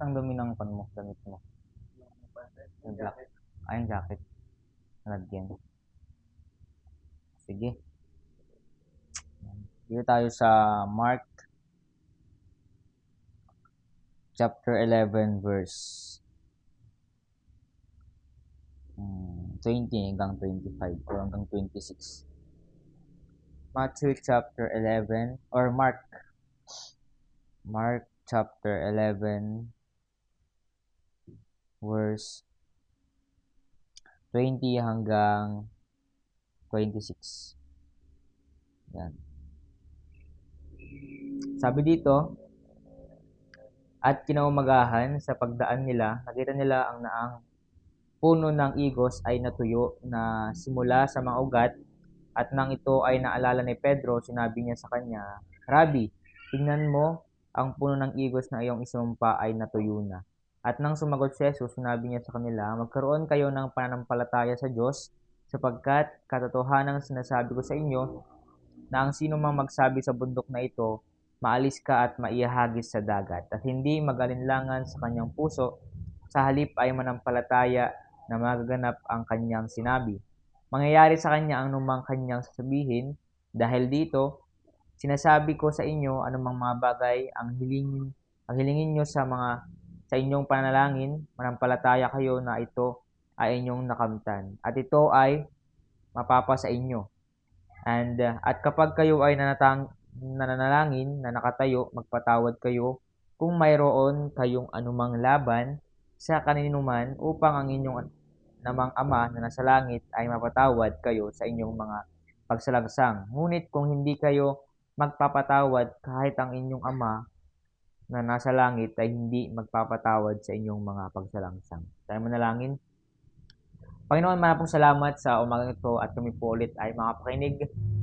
ang dumi ng pan mo, damit mo? Yung black. Ah, yung jacket. Nalagyan. Sige. Dito tayo sa Mark chapter 11 verse hmm, 20 hanggang 25 or hanggang 26. Matthew chapter 11 or Mark Mark chapter 11 verse 20 hanggang 26. Yan. Sabi dito, at kinaumagahan sa pagdaan nila, nakita nila ang naang puno ng igos ay natuyo na simula sa mga ugat at nang ito ay naalala ni Pedro, sinabi niya sa kanya, Rabbi, tingnan mo, ang puno ng igos na iyong isumpa ay natuyo na. At nang sumagot si Jesus, sinabi niya sa kanila, magkaroon kayo ng pananampalataya sa Diyos, sapagkat katotohanan sinasabi ko sa inyo, na ang sino mang magsabi sa bundok na ito, maalis ka at maihagis sa dagat, at hindi magalinlangan sa kanyang puso, sa halip ay manampalataya na magaganap ang kanyang sinabi. Mangyayari sa kanya ang numang kanyang sasabihin, dahil dito, sinasabi ko sa inyo anumang mga bagay ang hilingin, ang hilingin nyo sa mga sa inyong panalangin, manampalataya kayo na ito ay inyong nakamtan. At ito ay mapapa sa inyo. And uh, at kapag kayo ay nanatang, nananalangin na nakatayo, magpatawad kayo kung mayroon kayong anumang laban sa kaninuman upang ang inyong namang ama na nasa langit ay mapatawad kayo sa inyong mga pagsalagsang. Ngunit kung hindi kayo magpapatawad kahit ang inyong ama na nasa langit ay hindi magpapatawad sa inyong mga pagsalangsang. Tayo manalangin. Panginoon, maraming salamat sa umagang ito at kami po ulit ay mga pakinig.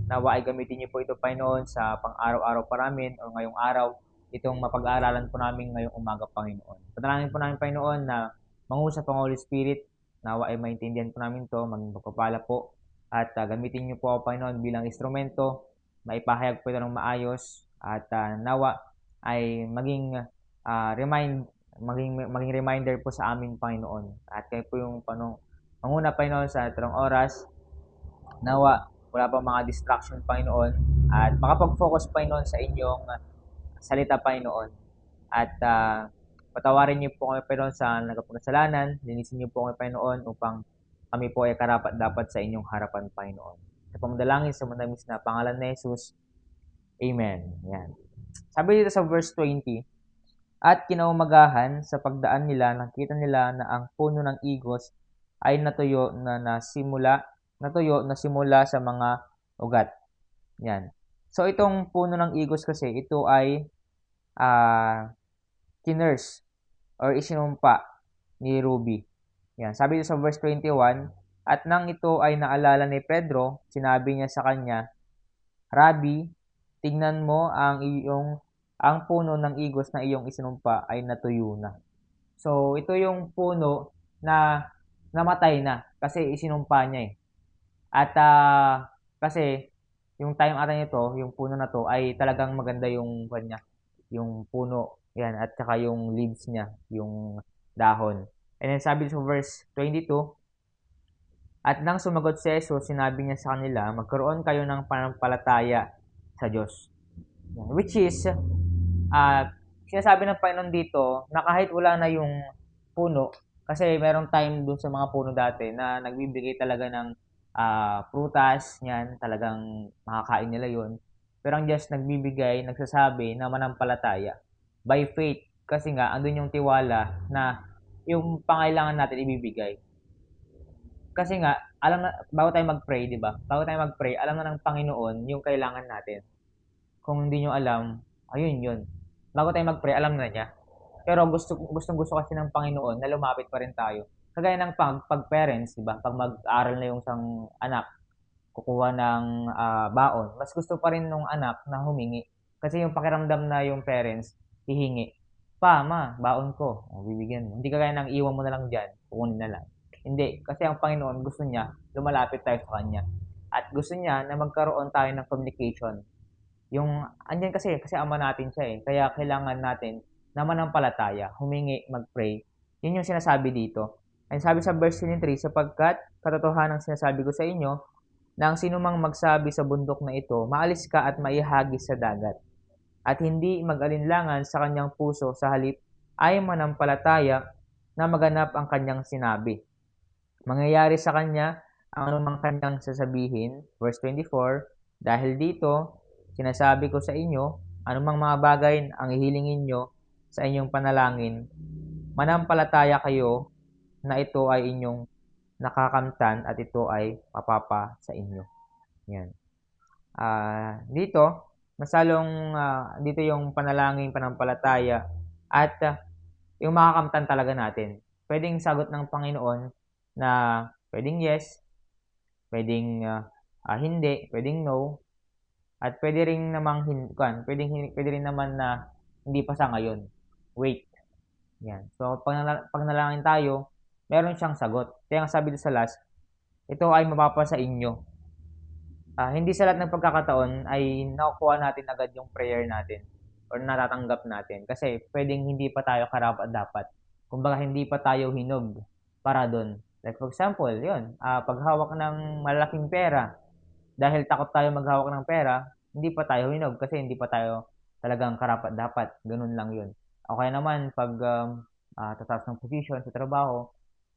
Nawa ay gamitin niyo po ito, Panginoon, sa pang-araw-araw pa namin o ngayong araw, itong mapag-aaralan po namin ngayong umaga, Panginoon. Panalangin po namin, Panginoon, na mangusap ang Holy Spirit, nawa ay maintindihan po namin to, maging pagpapala po, at uh, gamitin niyo po ako, Panginoon, bilang instrumento, maipahayag po ito ng maayos, at uh, nawa ay maging uh, remind maging maging reminder po sa amin Panginoon. At kayo po yung panong manguna Panginoon sa ilang oras nawa wala pa mga distraction Panginoon at makapag-focus Panginoon sa inyong salita Panginoon. At uh, patawarin niyo po kami Panginoon sa nagkapagkasalanan, linisin niyo po kami Panginoon upang kami po ay karapat dapat sa inyong harapan Panginoon. Sa pamadalangin sa manamis na pangalan ni Jesus. Amen. Yan. Sabi dito sa verse 20, At kinaumagahan sa pagdaan nila, nakita nila na ang puno ng igos ay natuyo na nasimula, natuyo na simula sa mga ugat. Yan. So itong puno ng igos kasi, ito ay uh, kinurse or isinumpa ni Ruby. Yan. Sabi dito sa verse 21, At nang ito ay naalala ni Pedro, sinabi niya sa kanya, Rabbi, tingnan mo ang iyong ang puno ng igos na iyong isinumpa ay natuyo na. So, ito yung puno na namatay na kasi isinumpa niya eh. At uh, kasi yung time ata nito, yung puno na to ay talagang maganda yung kanya, yung puno, yan, at saka yung leaves niya, yung dahon. And then sabi sa verse 22, At nang sumagot si Jesus, sinabi niya sa kanila, magkaroon kayo ng panampalataya sa Diyos. Which is, uh, sinasabi ng Panginoon dito na kahit wala na yung puno, kasi merong time dun sa mga puno dati na nagbibigay talaga ng uh, prutas, yan, talagang makakain nila yon Pero ang Diyos nagbibigay, nagsasabi na manampalataya by faith. Kasi nga, andun yung tiwala na yung pangailangan natin ibibigay. Kasi nga, alam na, bago tayo mag-pray, di ba? Bago tayo mag-pray, alam na ng Panginoon yung kailangan natin. Kung hindi nyo alam, ayun yun bago tayo mag-pray, alam na niya. Pero gusto gustong gusto kasi ng Panginoon na lumapit pa rin tayo. Kagaya ng pag, pag parents, 'di ba? Pag mag-aral na yung isang anak, kukuha ng uh, baon, mas gusto pa rin ng anak na humingi. Kasi yung pakiramdam na yung parents, hihingi. Pa, ma, baon ko. O, bibigyan mo. Hindi kagaya ng iwan mo na lang dyan, kukunin na lang. Hindi. Kasi ang Panginoon gusto niya, lumalapit tayo sa Kanya. At gusto niya na magkaroon tayo ng communication yung, andyan kasi, kasi ama natin siya eh. Kaya kailangan natin na manampalataya, humingi, mag-pray. Yun yung sinasabi dito. And sabi sa verse 23, sapagkat katotohanan sinasabi ko sa inyo, na ang sinumang magsabi sa bundok na ito, maalis ka at maihagis sa dagat. At hindi mag-alinlangan sa kanyang puso sa halip ay manampalataya na maganap ang kanyang sinabi. Mangyayari sa kanya ang anumang kanyang sasabihin. Verse 24, Dahil dito, sinasabi ko sa inyo, anumang mga bagay ang ihilingin nyo sa inyong panalangin, manampalataya kayo na ito ay inyong nakakamtan at ito ay papapa sa inyo. Yan. Uh, dito, masalong uh, dito yung panalangin, panampalataya at uh, yung makakamtan talaga natin. Pwedeng sagot ng Panginoon na pwedeng yes, pwedeng uh, uh, hindi, pwedeng no, at pwede rin namang hin, kan, pwedeng pwede rin naman na hindi pa sa ngayon. Wait. Yan. So pag, pag nalangin tayo, meron siyang sagot. Kaya ang sabi sa last, ito ay mapapa sa inyo. Uh, hindi sa lahat ng pagkakataon ay nakukuha natin agad yung prayer natin or natatanggap natin. Kasi pwedeng hindi pa tayo karapat dapat. Kumbaga hindi pa tayo hinog para doon. Like for example, yun, uh, paghawak ng malaking pera, dahil takot tayo maghawak ng pera, hindi pa tayo hinog kasi hindi pa tayo talagang karapat dapat. Ganun lang yun. Okay naman pag um, uh, tataas ng position sa trabaho,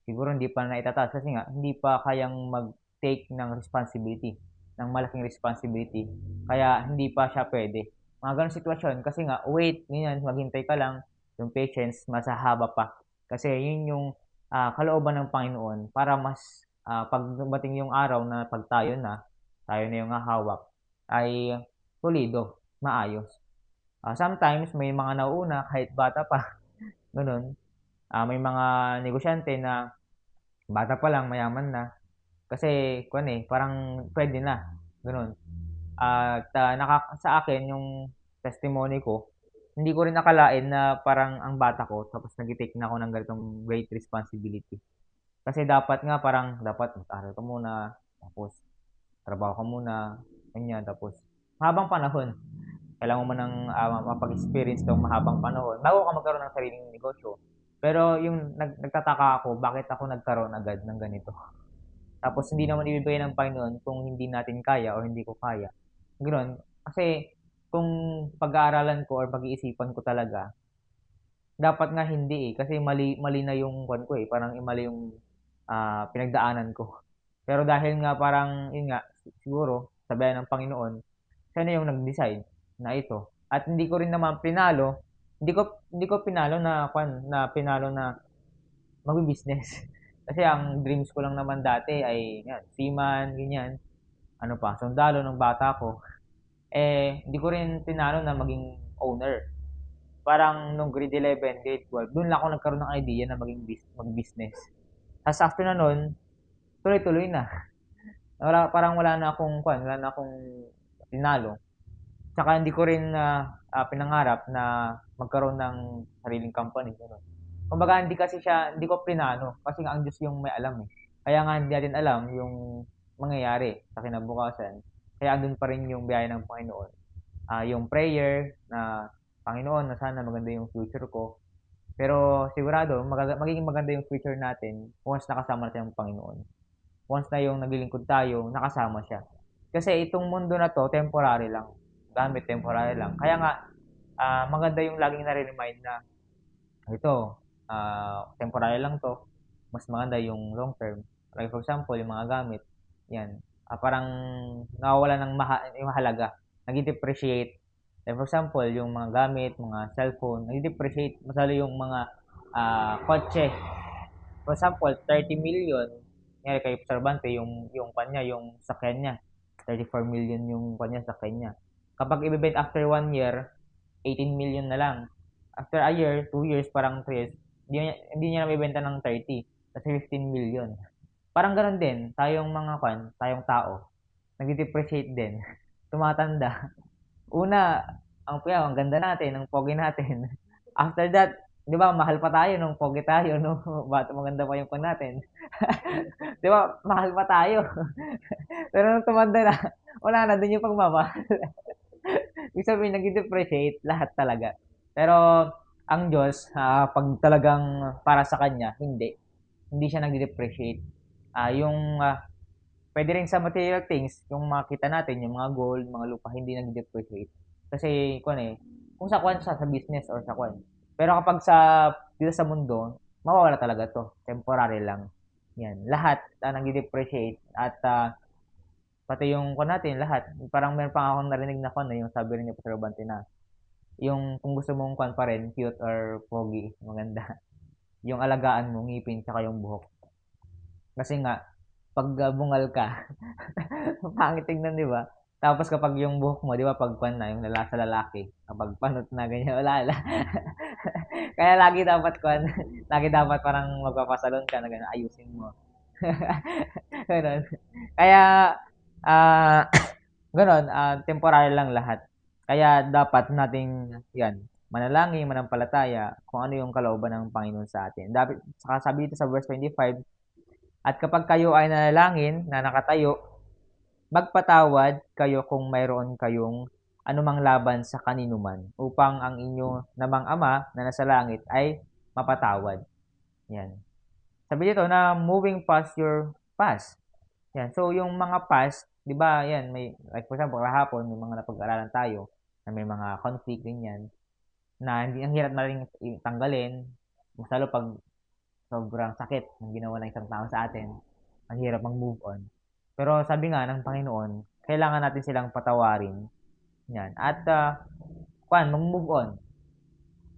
siguro hindi pa na itataas kasi nga hindi pa kayang mag-take ng responsibility, ng malaking responsibility. Kaya hindi pa siya pwede. Mga ganun sitwasyon kasi nga wait, ganyan, maghintay ka lang, yung patience masahaba pa. Kasi yun yung uh, kalooban ng Panginoon para mas uh, pag yung araw na pag tayo na, tayo na yung hawak, ay pulido, maayos. Uh, sometimes may mga nauuna kahit bata pa, ganun. Uh, may mga negosyante na bata pa lang, mayaman na. Kasi, kuan eh, parang pwede na. Ganun. At uh, naka, sa akin, yung testimony ko, hindi ko rin nakalain na parang ang bata ko, tapos nag-take na ako ng ganitong great responsibility. Kasi dapat nga parang, dapat mag-aral ka muna, tapos trabaho ka muna, ganyan, tapos mahabang panahon. Kailangan mo nang uh, mapag-experience ng mahabang panahon bago ka magkaroon ng sariling negosyo. Pero yung nag, nagtataka ako, bakit ako nagkaroon agad ng ganito? Tapos hindi naman ibibigay ng Panginoon kung hindi natin kaya o hindi ko kaya. Ganoon. Kasi kung pag-aaralan ko or pag-iisipan ko talaga, dapat nga hindi eh. Kasi mali, mali na yung kwan ko eh. Parang mali yung uh, pinagdaanan ko. Pero dahil nga parang, yun nga, siguro, sabihan ng Panginoon, siya na yung nag-decide na ito. At hindi ko rin naman pinalo hindi ko hindi ko pinalo na kwan na pinalo na magbi-business. Kasi ang dreams ko lang naman dati ay yan, seaman, ganyan. Ano pa, sundalo ng bata ko. Eh, hindi ko rin pinalo na maging owner. Parang nung grade 11, grade 12, doon lang ako nagkaroon ng idea na maging mag-business. Tapos after na nun, tuloy-tuloy na. Wala, parang wala na akong, kwan, wala na akong tinalo. Tsaka hindi ko rin uh, uh, pinangarap na magkaroon ng sariling company. Gano'n. Kumbaga, hindi kasi siya, hindi ko plinano. Kasi nga ang Diyos yung may alam eh. Kaya nga hindi natin alam yung mangyayari sa kinabukasan. Kaya andun pa rin yung biyaya ng Panginoon. Uh, yung prayer na Panginoon na sana maganda yung future ko. Pero sigurado, mag- magiging maganda yung future natin once nakasama natin ang Panginoon. Once na yung naglilingkod tayo, nakasama siya. Kasi itong mundo na to, temporary lang gamit temporary lang. Kaya nga, uh, maganda yung laging nare-remind na ito, uh, temporary lang to, mas maganda yung long term. Like for example, yung mga gamit, yan, uh, parang nawawala ng maha- mahalaga, nag-depreciate. Like for example, yung mga gamit, mga cellphone, nag-depreciate, masalo yung mga uh, kotse. For example, 30 million, ngayon kay Observante, yung, yung kanya, yung sakyan niya, 34 million yung kanya sakyan niya. Kapag ibebent after 1 year, 18 million na lang. After a year, 2 years, parang 3 years, hindi, hindi niya nabibenta ng 30. Kasi 15 million. Parang ganun din, tayong mga kwan, tayong tao, nag-depreciate din. Tumatanda. Una, ang puya, ang ganda natin, ang pogi natin. After that, di ba, mahal pa tayo nung pogi tayo, no? Ba't maganda pa yung kwan natin? di ba, mahal pa tayo. Pero nung tumanda na, wala na, dun yung pagmamahal. Ibig sabihin, nag-depreciate lahat talaga. Pero, ang Diyos, ah, pag talagang para sa Kanya, hindi. Hindi siya nag-depreciate. Ah, yung, ah, pwede rin sa material things, yung makita natin, yung mga gold, mga lupa, hindi nag-depreciate. Kasi, kung eh, kung sa kwan siya, sa business or sa kwan. Pero kapag sa, dito sa mundo, mawawala talaga to. Temporary lang. Yan. Lahat uh, nag-depreciate at uh, pati yung kwan natin, lahat. Parang meron pa akong narinig na kwan, yung sabi rin ni Pastor Bante na yung kung gusto mong kwan pa rin, cute or pogi, maganda. Yung alagaan mo, ngipin, saka yung buhok. Kasi nga, pag uh, bungal ka, pangit tingnan, di ba? Tapos kapag yung buhok mo, di ba, pag kwan na, yung lala sa lalaki, kapag panot na, ganyan, wala, wala. Kaya lagi dapat kwan, lagi dapat parang magpapasalon ka na gano'n, ayusin mo. ganun. Kaya, ah, uh, ganun, uh, temporary lang lahat. Kaya dapat nating, yan, manalangin, manampalataya kung ano yung kalooban ng Panginoon sa atin. Dapat, saka sabi dito sa verse 25, At kapag kayo ay nanalangin na nakatayo, magpatawad kayo kung mayroon kayong anumang laban sa kaninuman upang ang inyo namang ama na nasa langit ay mapatawad. Yan. Sabi dito na moving past your past. Yan. So, yung mga past, di ba, yan, may, like for example, kahapon, may mga napag-aralan tayo, na may mga conflict ganyan na hindi ang hirap na rin tanggalin mas lalo pag sobrang sakit ng ginawa ng isang tao sa atin. Ang hirap mag-move on. Pero sabi nga ng Panginoon kailangan natin silang patawarin. Yan. At uh, kwan mag-move on.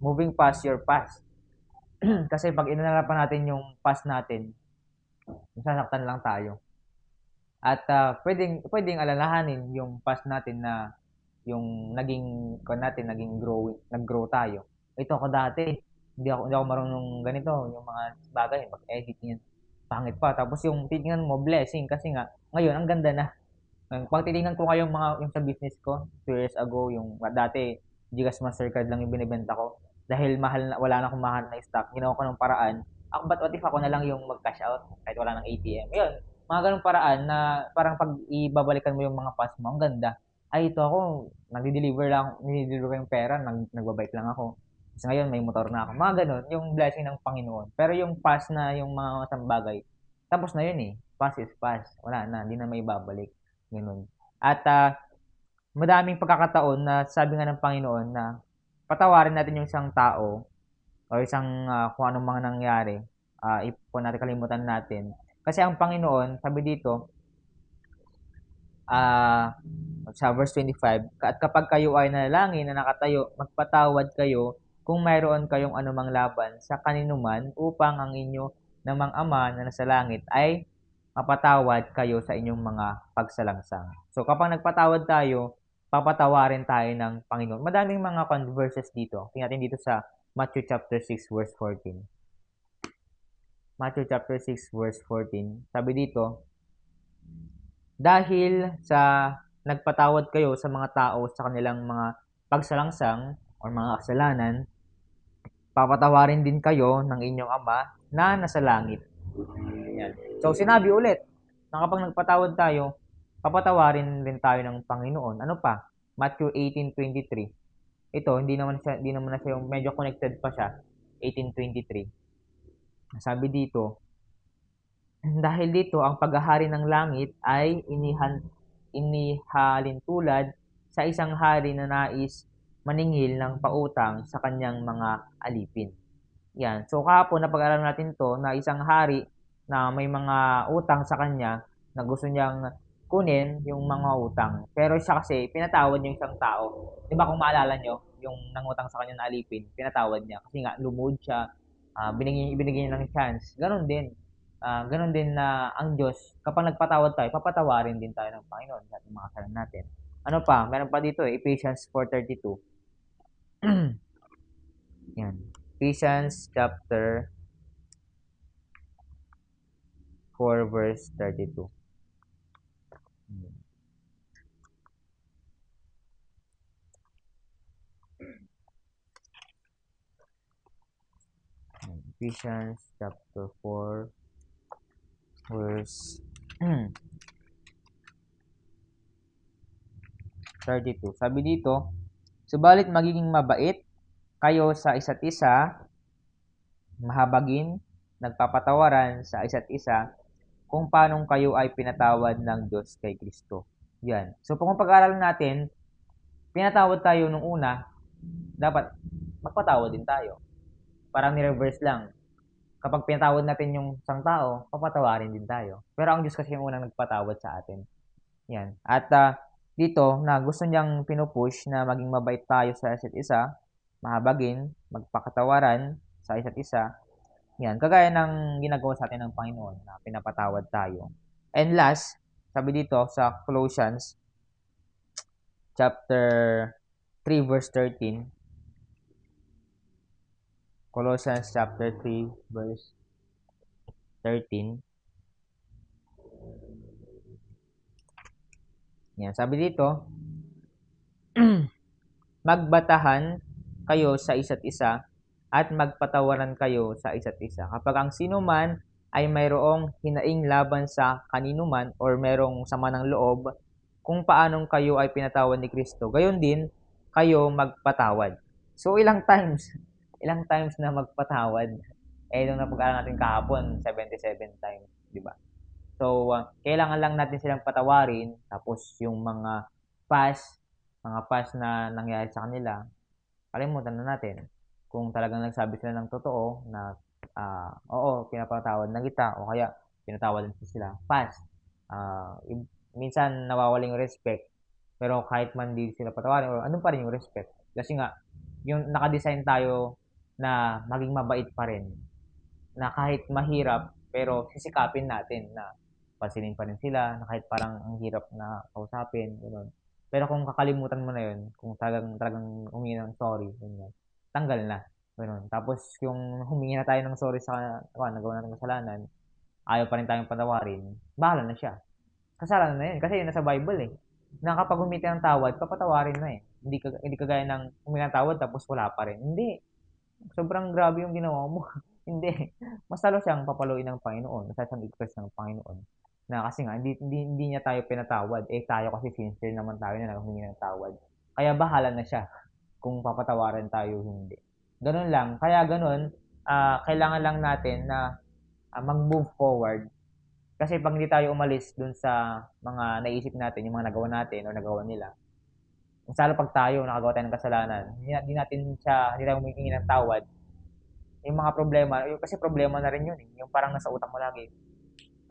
Moving past your past. Kasi pag inanarapan natin yung past natin masasaktan lang tayo. At uh, pwedeng pwedeng alalahanin yung past natin na yung naging ko natin naging grow nag-grow tayo. Ito ako dati hindi ako hindi ako marunong ganito yung mga bagay mag-edit niyan pangit pa. Tapos yung titingnan mo blessing. Kasi nga ngayon ang ganda na. Pag titingnan ko kayong mga yung sa business ko 2 years ago yung dati Gigas Mastercard lang yung binebenta ko. Dahil mahal na, wala na akong mahal na stock ginawa ko ng paraan. Ako ba't what if ako na lang yung mag-cash out kahit wala ng ATM yun mga ganung paraan na parang pag ibabalikan mo yung mga past mo ang ganda. Ay ito ako, nagdi-deliver lang, nagdi-deliver yung pera, nag, nagbabike lang ako. Kasi ngayon may motor na ako. Mga ganun, yung blessing ng Panginoon. Pero yung past na yung mga masang bagay, tapos na yun eh. Past is past. Wala na, hindi na may babalik. Ganun. At uh, madaming pagkakataon na sabi nga ng Panginoon na patawarin natin yung isang tao o isang uh, kung anong mga nangyari. Uh, ipon natin, kalimutan natin. Kasi ang Panginoon, sabi dito, uh, sa verse 25, at kapag kayo ay nanalangin na nakatayo, magpatawad kayo kung mayroon kayong anumang laban sa kaninuman upang ang inyo namang Ama na nasa langit ay mapatawad kayo sa inyong mga pagsalangsang. So kapag nagpatawad tayo, papatawarin tayo ng Panginoon. Madaming mga verses dito. Tingnan natin dito sa Matthew chapter 6 verse 14. Matthew chapter 6 verse 14. Sabi dito, dahil sa nagpatawad kayo sa mga tao sa kanilang mga pagsalangsang o mga kasalanan, papatawarin din kayo ng inyong Ama na nasa langit. Yan. So, sinabi ulit na kapag nagpatawad tayo, papatawarin din tayo ng Panginoon. Ano pa? Matthew 18.23. Ito, hindi naman siya, hindi naman na siya yung medyo connected pa siya. 18.23. Sabi dito, dahil dito, ang paghahari ng langit ay inihan, inihalin tulad sa isang hari na nais maningil ng pautang sa kanyang mga alipin. Yan. So kahapon napag-aralan natin to na isang hari na may mga utang sa kanya na gusto niyang kunin yung mga utang. Pero siya kasi pinatawad yung isang tao. 'Di ba kung maalala niyo, yung nangutang sa kanya na alipin, pinatawad niya kasi nga lumuod siya, uh, binigyan binigyan niya ng chance. Ganon din uh, ganun din na ang Diyos, kapag nagpatawad tayo, papatawarin din tayo ng Panginoon sa ating mga kasalanan natin. Ano pa? Meron pa dito, eh, Ephesians 4.32. Yan. Ephesians chapter 4 verse 32. Ephesians chapter 4 verse 32. Sabi dito, Subalit magiging mabait kayo sa isa't isa, mahabagin, nagpapatawaran sa isa't isa, kung paano kayo ay pinatawad ng Diyos kay Kristo. Yan. So, kung pag-aaral natin, pinatawad tayo nung una, dapat magpatawad din tayo. Parang ni-reverse lang. Kapag pinatawad natin yung isang tao, papatawarin din tayo. Pero ang Diyos kasi yung unang nagpatawad sa atin. Yan. At uh, dito, na gusto niyang pinupush na maging mabait tayo sa isa't isa, mahabagin, magpakatawaran sa isa't isa, yan, kagaya ng ginagawa sa atin ng Panginoon na pinapatawad tayo. And last, sabi dito sa Colossians chapter 3 verse 13. Colossians chapter 3 verse 13. Yan, sabi dito, magbatahan kayo sa isa't isa at magpatawaran kayo sa isa't isa. Kapag ang sino man ay mayroong hinaing laban sa kanino man or mayroong sama ng loob, kung paanong kayo ay pinatawad ni Kristo, gayon din kayo magpatawad. So ilang times, ilang times na magpatawad? Eh, nung napag-aaral natin kahapon, 77 times, di ba? So, uh, kailangan lang natin silang patawarin, tapos yung mga past, mga past na nangyari sa kanila, kalimutan na natin kung talagang nagsabi sila ng totoo na uh, oo, pinapatawad na kita o kaya pinatawad din sila fast. Uh, minsan nawawaling respect pero kahit man di sila patawarin o anong pa rin yung respect. Kasi nga, yung nakadesign tayo na maging mabait pa rin. Na kahit mahirap, pero sisikapin natin na pansinin pa rin sila, na kahit parang ang hirap na kausapin, gano'n. Pero kung kakalimutan mo na yun, kung talagang, talagang humingi ng sorry, ganyan, tanggal na. Ganun. Tapos, yung humingi na tayo ng sorry sa ano, nagawa natin kasalanan, ayaw pa rin tayong patawarin, bahala na siya. Kasalanan na yun. Kasi yun nasa Bible eh. Na kapag humingi ng tawad, papatawarin na eh. Hindi, ka, hindi kagaya ng humingi ng tawad tapos wala pa rin. Hindi. Sobrang grabe yung ginawa mo. hindi. Mas lalo siyang papaluin ng Panginoon. Mas siyang express ng Panginoon. Na kasi nga, hindi, hindi, hindi niya tayo pinatawad. Eh tayo kasi sincere naman tayo na humingi ng tawad. Kaya bahala na siya kung papatawarin tayo hindi. Ganun lang. Kaya ganun, uh, kailangan lang natin na uh, mag-move forward. Kasi pag hindi tayo umalis dun sa mga naisip natin, yung mga nagawa natin o nagawa nila, salo pag tayo nakagawa tayo ng kasalanan, hindi natin siya, hindi tayo humingi ng tawad, yung mga problema, yung, kasi problema na rin yun eh. Yung parang nasa utak mo lagi.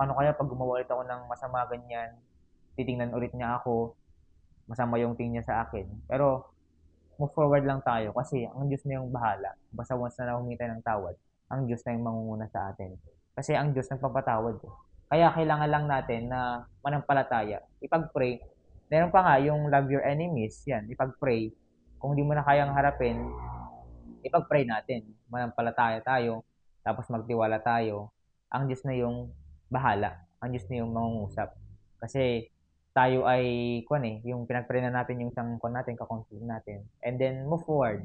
Paano kaya pag gumawa ulit ako ng masama ganyan, titingnan ulit niya ako, masama yung tingin niya sa akin. Pero move forward lang tayo kasi ang Diyos na yung bahala. Basta once na humingi tayo ng tawad, ang Diyos na yung mangunguna sa atin. Kasi ang Diyos nagpapatawad. Eh. Kaya kailangan lang natin na manampalataya. Ipag-pray. Meron pa nga yung love your enemies. Yan, ipag-pray. Kung hindi mo na kayang harapin, ipag-pray natin. Manampalataya tayo. Tapos magtiwala tayo. Ang Diyos na yung bahala. Ang Diyos na yung mangungusap. Kasi tayo ay kuan eh, yung pinagpray na natin yung isang kuan natin, ka-conflict natin. And then move forward.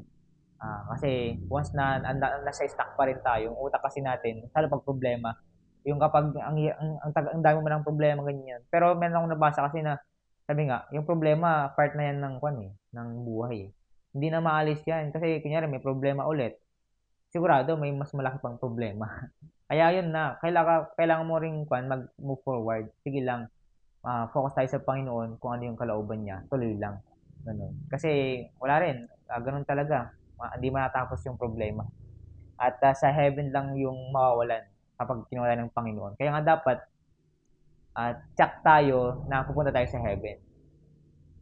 Uh, kasi once na and, nasa stuck pa rin tayo, yung utak kasi natin, salo pag problema, yung kapag ang ang, ang, ang, dami mo ng problema ganyan. Pero meron akong nabasa kasi na sabi nga, yung problema part na yan ng kuan eh, ng buhay. Eh. Hindi na maalis yan kasi kunyari may problema ulit. Sigurado may mas malaki pang problema. Kaya yun na, kailangan kailangan mo ring kuan mag move forward. Sige lang, uh, focus tayo sa Panginoon kung ano yung kalooban niya. Tuloy lang. Ganun. Kasi wala rin. Uh, ganun talaga. Uh, hindi matatapos yung problema. At uh, sa heaven lang yung mawawalan kapag kinawala ng Panginoon. Kaya nga dapat uh, check tayo na pupunta tayo sa heaven.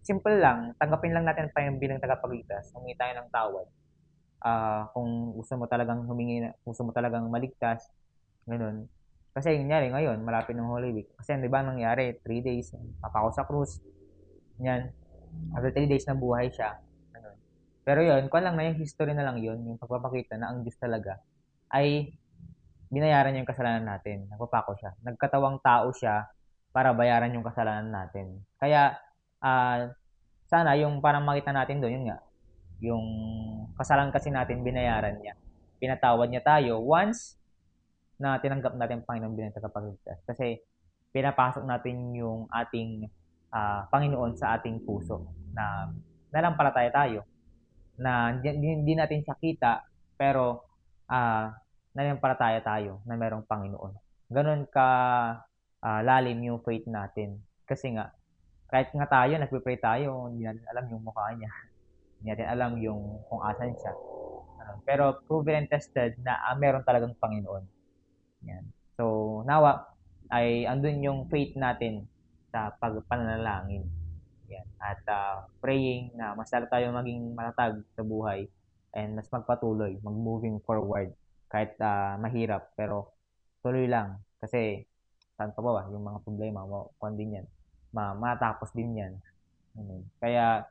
Simple lang. Tanggapin lang natin tayo bilang tagapagligtas. Humingi tayo ng tawad. Uh, kung gusto mo talagang humingi, gusto mo talagang maligtas, ganun, kasi nangyari ngayon, malapit ng Holy Week. Kasi di ba nangyari, 3 days, papako sa krus. Yan. After 3 days na buhay siya. Ganun. Pero yun, kung lang na yung history na lang yun, yung pagpapakita na ang Diyos talaga, ay binayaran niya yung kasalanan natin. Nagpapako siya. Nagkatawang tao siya para bayaran yung kasalanan natin. Kaya, uh, sana yung parang makita natin doon, yun nga, yung kasalanan kasi natin binayaran niya. Pinatawad niya tayo once na tinanggap natin ang Panginoon bilang tagapagligtas. Kasi pinapasok natin yung ating uh, Panginoon sa ating puso na nalampalataya tayo. na hindi, natin siya kita, pero uh, nanampalataya tayo na mayroong Panginoon. Ganon ka uh, lalim yung faith natin. Kasi nga, kahit nga tayo, nagpe-pray tayo, hindi natin alam yung mukha niya. hindi natin alam yung kung asan siya. Uh, pero proven and tested na uh, meron talagang Panginoon. Yan. So, nawa ay andun yung faith natin sa pagpanalangin. Yan. At uh, praying na mas lalo tayo maging matatag sa buhay and mas magpatuloy, mag-moving forward kahit uh, mahirap pero tuloy lang kasi saan pa ba yung mga problema mo kung din yan ma matapos din yan kaya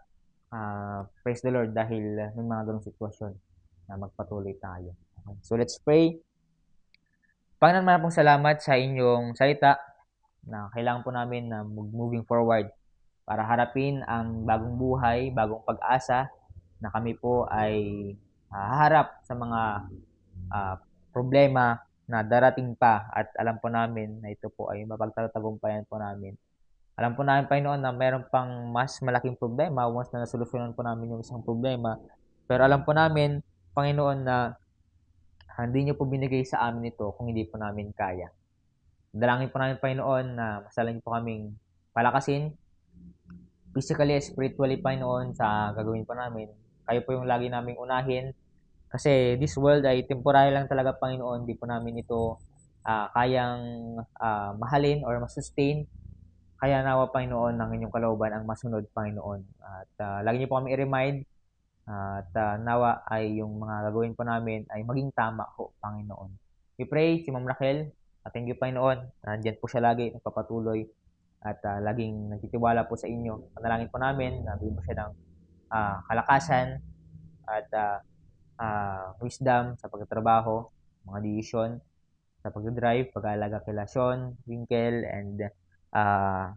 uh, praise the Lord dahil may mga ganong sitwasyon na magpatuloy tayo okay. so let's pray Panginoon man pong salamat sa inyong salita na kailangan po namin na moving forward para harapin ang bagong buhay, bagong pag-asa na kami po ay uh, haharap sa mga uh, problema na darating pa at alam po namin na ito po ay mapagtatagumpayan po namin. Alam po namin, Panginoon, na meron pang mas malaking problema once na nasolusyonan po namin yung isang problema. Pero alam po namin, Panginoon, na hindi niyo po binigay sa amin ito kung hindi po namin kaya. Dalangin po namin, Panginoon, na masalan niyo po kaming palakasin, physically, spiritually, Panginoon, sa gagawin po namin. Kayo po yung lagi naming unahin. Kasi this world ay temporary lang talaga, Panginoon. Hindi po namin ito uh, kayang uh, mahalin or masustain. Kaya nawa, Panginoon, ng inyong kalooban ang masunod, Panginoon. At uh, lagi niyo po kami i-remind at uh, nawa ay yung mga gagawin po namin ay maging tama po, Panginoon. We pray si Ma'am Raquel. At thank you, Panginoon. Nandiyan po siya lagi, nagpapatuloy at uh, laging nagtitiwala po sa inyo. Panalangin po namin na bigyan po siya ng uh, kalakasan at uh, uh, wisdom sa pagtatrabaho, mga decision sa pag-drive, pag-aalaga kay Sean, Winkle, and uh,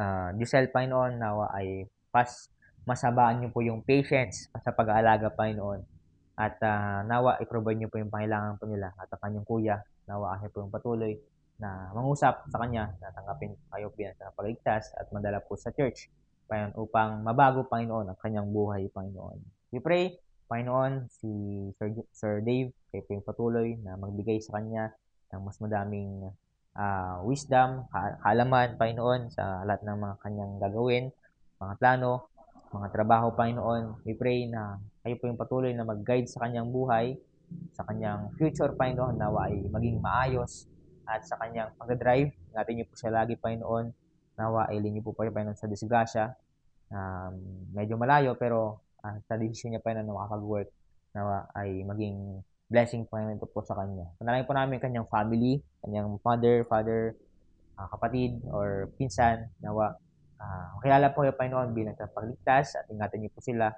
uh, Giselle Panginoon nawa ay pas masabaan niyo po yung patience sa pag-aalaga Panginoon. At uh, nawa i-provide niyo po yung pangailangan po nila at ang kanyang kuya nawa ay po yung patuloy na mangusap sa kanya na tanggapin kayo bilang sa pagligtas at madala po sa church. Panginoon, upang mabago, Panginoon, ang kanyang buhay, Panginoon. We pray, Panginoon, si Sir, Sir Dave, kayo po yung patuloy na magbigay sa kanya ng mas madaming uh, wisdom, kaalaman, Panginoon, sa lahat ng mga kanyang gagawin, mga plano, mga trabaho, Panginoon. We pray na kayo po yung patuloy na mag-guide sa kanyang buhay, sa kanyang future, Panginoon, nawa ay maging maayos, at sa kanyang pag-drive. Ingatan niyo po siya lagi, Panginoon. Nawa, ilin niyo po pa Panginoon, sa disgrasya. Um, medyo malayo, pero uh, sa decision niya, Panginoon, na makakag-work. Nawa, ay maging blessing, Panginoon, ito po sa kanya. Panalangin po namin kanyang family, kanyang mother, father, uh, kapatid, or pinsan. Nawa, uh, makilala po yung Panginoon bilang pagligtas at ingatan niyo po sila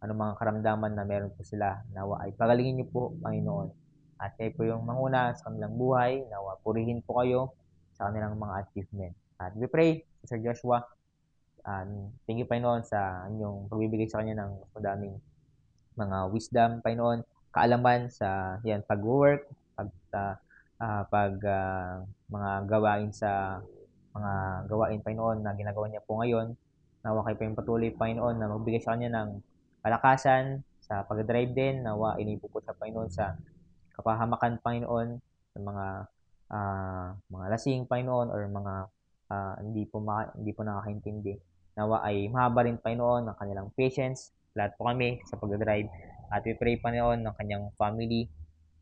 ano mga karamdaman na meron po sila. Nawa ay pagalingin niyo po, Panginoon at kayo po yung manguna sa kanilang buhay. Nawa, purihin po kayo sa kanilang mga achievement. At we pray, Sir Joshua, um, thank you, Panginoon, sa inyong pagbibigay sa kanya ng madaming mga wisdom, Panginoon, kaalaman sa yan, pag-work, pag, uh, uh, pag uh, mga gawain sa mga gawain, Panginoon, na ginagawa niya po ngayon. Nawa kayo po yung patuloy, Panginoon, na magbigay sa kanya ng kalakasan sa pag-drive din. Nawa, inipo po sa Panginoon sa kapahamakan, Panginoon, sa mga uh, mga lasing, Panginoon, or mga uh, hindi po ma- hindi po nakakaintindi. Nawa ay mahaba rin, Panginoon, ng kanilang patience. Lahat po kami sa pag-drive. At we pray, Panginoon, ng kanyang family.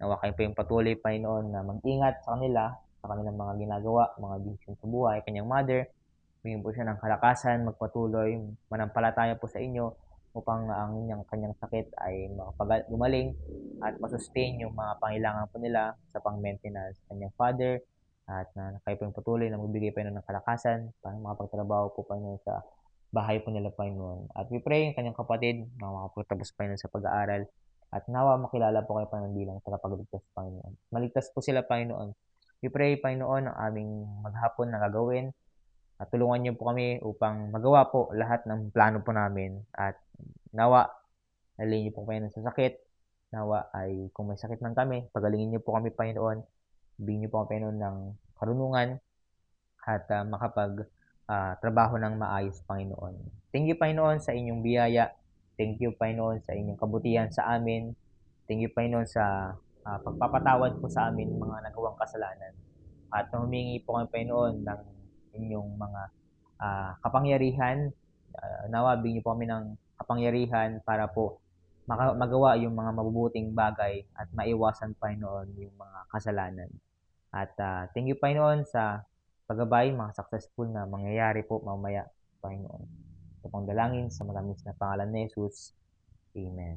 Nawa kayo po yung patuloy, Panginoon, na mag-ingat sa kanila, sa kanilang mga ginagawa, mga decision sa buhay, kanyang mother. Bigyan po siya ng kalakasan, magpatuloy, manampalataya po sa inyo upang ang inyong kanyang sakit ay gumaling at masustain yung mga pangailangan po nila sa pang-maintenance kanyang father at na kayo po yung patuloy na magbigay pa ng kalakasan para makapagtrabaho po pa sa bahay po nila Panginoon. At we pray yung kanyang kapatid na makapagtapos pa sa pag-aaral at nawa makilala po kayo Panginoon bilang tagapagligtas Panginoon. Maligtas po sila Panginoon. We pray Panginoon ang aming maghapon na gagawin at tulungan niyo po kami upang magawa po lahat ng plano po namin at Nawa, nalin niyo po Panginoon sa sakit. Nawa ay kung may sakit man kami, pagalingin niyo po kami Panginoon. Bigyan niyo po kami Panginoon ng karunungan at uh, makapag uh, trabaho ng maayos Panginoon. Thank you Panginoon sa inyong biyaya Thank you, Panginoon, sa inyong kabutihan sa amin. Thank you, Panginoon, sa ah, pagpapatawad po sa amin mga nagawang kasalanan. At humingi po kami, Panginoon, ng inyong mga ah, kapangyarihan. Uh, nawa, bigyan po kami ng kapangyarihan para po magawa yung mga mabubuting bagay at maiwasan, Panginoon, yung mga kasalanan. At ah, thank you, Panginoon, sa paggabay, mga successful na mangyayari po mamaya, Panginoon. Ito pong dalangin sa matamis na pangalan ni Jesus. Amen.